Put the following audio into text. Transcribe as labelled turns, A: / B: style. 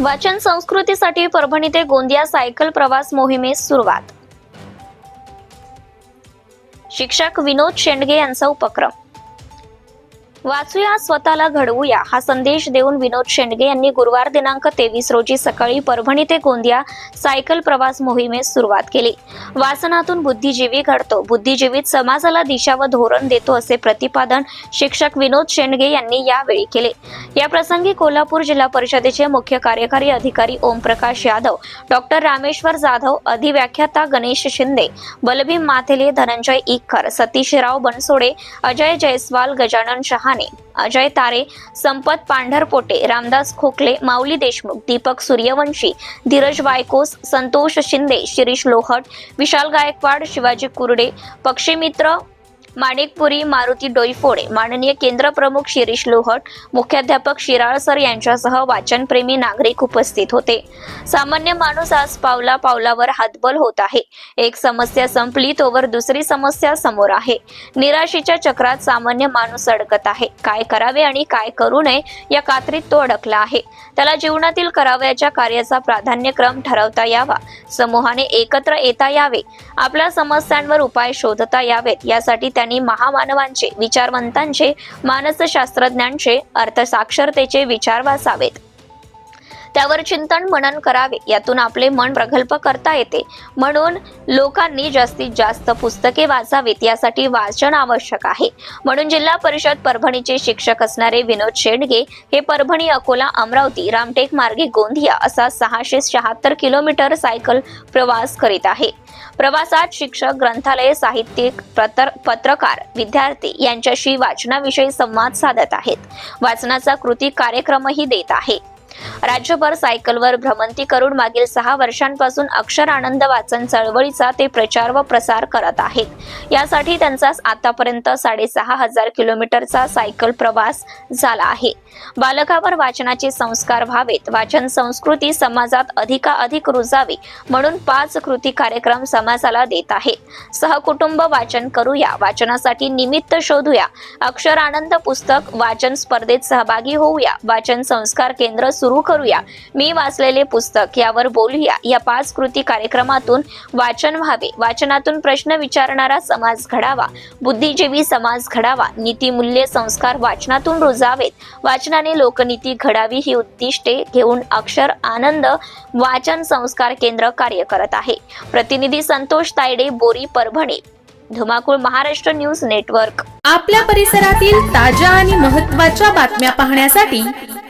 A: वाचन संस्कृतीसाठी परभणी ते गोंदिया सायकल प्रवास मोहिमेस सुरुवात. शिक्षक विनोद शेंडगे यांचा उपक्रम. वाचूया स्वतःला घडवूया. हा संदेश देऊन विनोद शेंडगे यांनी गुरुवार दिनांक तेवीस रोजी सकाळी परभणी ते गोंदिया सायकल प्रवास मोहिमेस सुरुवात केली. वाचनातून बुद्धिजीवी घडतो. बुद्धिजीवीत समाजाला दिशा व धोरण देतो असे प्रतिपादन शिक्षक विनोद शेंडगे यांनी यावेळी केले. या प्रसंगी कोल्हापूर जिल्हा परिषदेचे मुख्य कार्यकारी अधिकारी ओमप्रकाश यादव डॉक्टर रामेश्वर जाधव अधिव्याख्याता गणेश शिंदे बलभीम माथेले धनंजय इक्कर सतीशराव बनसोडे अजय जयस्वाल गजानन शहा माने अजय तारे संपत पांढरपोटे रामदास खोकले माऊली देशमुख दीपक सूर्यवंशी धीरज वायकोस संतोष शिंदे शिरीष लोहट विशाल गायकवाड शिवाजी कुरडे पक्षीमित्र माणिकपुरी मारुती डोईफोडे माननीय केंद्र प्रमुख शिरीष लोहट मुख्याध्यापक शिराळ सर यांच्यासह वाचनप्रेमी नागरिक उपस्थित होते. सामान्य माणूस आज पावला पावलावर हातबल होत आहे. एक समस्या संपली तोवर दुसरी समस्या समोर आहे. निराशेच्या चक्रात सामान्य माणूस अडकत आहे. काय करावे आणि काय करू नये या कात्रीत तो अडकला आहे. त्याला जीवनातील करावयाच्या कार्याचा प्राधान्यक्रम ठरवता यावा. समूहाने एकत्र येता यावे. आपल्या समस्यांवर उपाय शोधता यावेत. यासाठी त्या त्यांनी महामानवांचे विचारवंतांचे मानसशास्त्रज्ञांचे अर्थसाक्षरतेचे विचार वाचावेत. त्यावर चिंतन मनन करावे. यातून आपले मन प्रगल्भ करता येते. म्हणून लोकांनी जास्तीत जास्त पुस्तके वाचावीत. यासाठी वाचन आवश्यक आहे. म्हणून जिल्हा परिषद परभणीचे शिक्षक असणारे विनोद शेंडगे हे परभणी अकोला अमरावती रामटेक मार्गे गोंदिया असा सहाशे शहात्तर किलोमीटर सायकल प्रवास करीत आहे. प्रवासात शिक्षक ग्रंथालय साहित्यिक पत्रकार विद्यार्थी यांच्याशी वाचनाविषयी संवाद साधत आहेत. वाचनाचा कृती कार्यक्रमही देत आहे. राज्यभर सायकलवर भ्रमंती करून मागील सहा वर्षांपासून अक्षर आनंद वाचन चळवळीचा ते प्रचार व प्रसार करत आहेत. यासाठी त्यांचा आतापर्यंत साडेसहा हजार किलोमीटरचा सायकल प्रवास झाला आहे. बालकावर वाचनाचे संस्कार व्हावेत. वाचन संस्कृती समाजात अधिकाधिक रुजावी म्हणून पाच कृती कार्यक्रम समाजाला देत आहे. सहकुटुंब वाचन करूया. वाचनासाठी निमित्त शोधूया. अक्षर आनंद पुस्तक वाचन स्पर्धेत सहभागी होऊया. वाचन संस्कार केंद्र सुरू करूया. मी वाचलेले पुस्तक यावर बोलूया. या पाच कृती कार्यक्रमातून वाचन व्हावे. वाचनातून प्रश्न विचारणारा समाज घडावा. बुद्धिजीवी समाज घडावा. नीतिमूल्य संस्कार वाचनातून रुजावेत. वाचनाने लोकनीती घडावी ही उद्दिष्टे घेऊन अक्षर आनंद वाचन संस्कार केंद्र कार्य करत आहे. प्रतिनिधी संतोष तायडे बोरी परभणी धुमाकूळ महाराष्ट्र न्यूज नेटवर्क.
B: आपल्या परिसरातील ताज्या आणि महत्त्वाच्या बातम्या पाहण्यासाठी